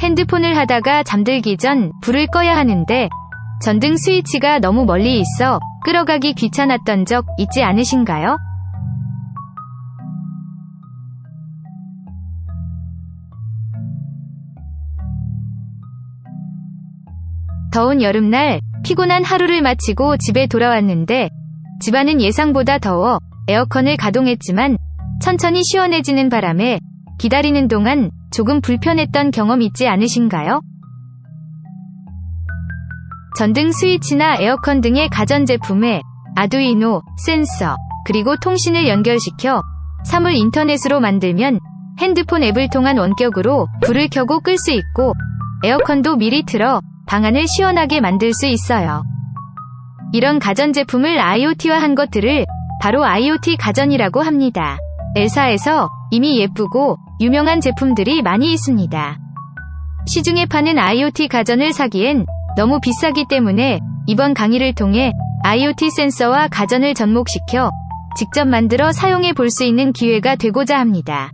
핸드폰을 하다가 잠들기 전 불을 꺼야 하는데 전등 스위치가 너무 멀리 있어 끌어가기 귀찮았던 적 있지 않으신가요? 더운 여름날 피곤한 하루를 마치고 집에 돌아왔는데 집안은 예상보다 더워 에어컨을 가동했지만 천천히 시원해지는 바람에 기다리는 동안 조금 불편했던 경험 있지 않으신가요? 전등 스위치나 에어컨 등의 가전제품에 아두이노, 센서, 그리고 통신을 연결시켜 사물 인터넷으로 만들면 핸드폰 앱을 통한 원격으로 불을 켜고 끌 수 있고 에어컨도 미리 틀어 방안을 시원하게 만들 수 있어요. 이런 가전제품을 IoT화한 것들을 바로 IoT 가전이라고 합니다. 엘사에서 이미 예쁘고 유명한 제품들이 많이 있습니다. 시중에 파는 IoT 가전을 사기엔 너무 비싸기 때문에 이번 강의를 통해 IoT 센서와 가전을 접목시켜 직접 만들어 사용해 볼 수 있는 기회가 되고자 합니다.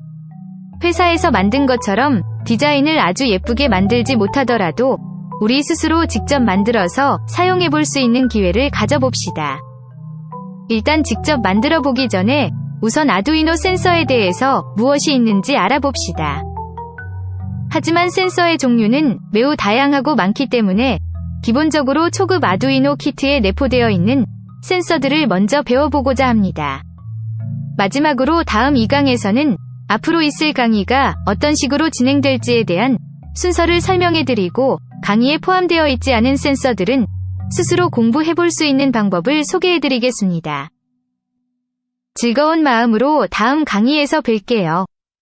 회사에서 만든 것처럼 디자인을 아주 예쁘게 만들지 못하더라도 우리 스스로 직접 만들어서 사용해 볼 수 있는 기회를 가져봅시다. 일단 직접 만들어 보기 전에 우선 아두이노 센서에 대해서 무엇이 있는지 알아봅시다. 하지만 센서의 종류는 매우 다양하고 많기 때문에 기본적으로 초급 아두이노 키트에 내포되어 있는 센서들을 먼저 배워보고자 합니다. 마지막으로 다음 2강에서는 앞으로 있을 강의가 어떤 식으로 진행될지에 대한 순서를 설명해드리고 강의에 포함되어 있지 않은 센서들은 스스로 공부해볼 수 있는 방법을 소개해드리겠습니다. 즐거운 마음으로 다음 강의에서 뵐게요.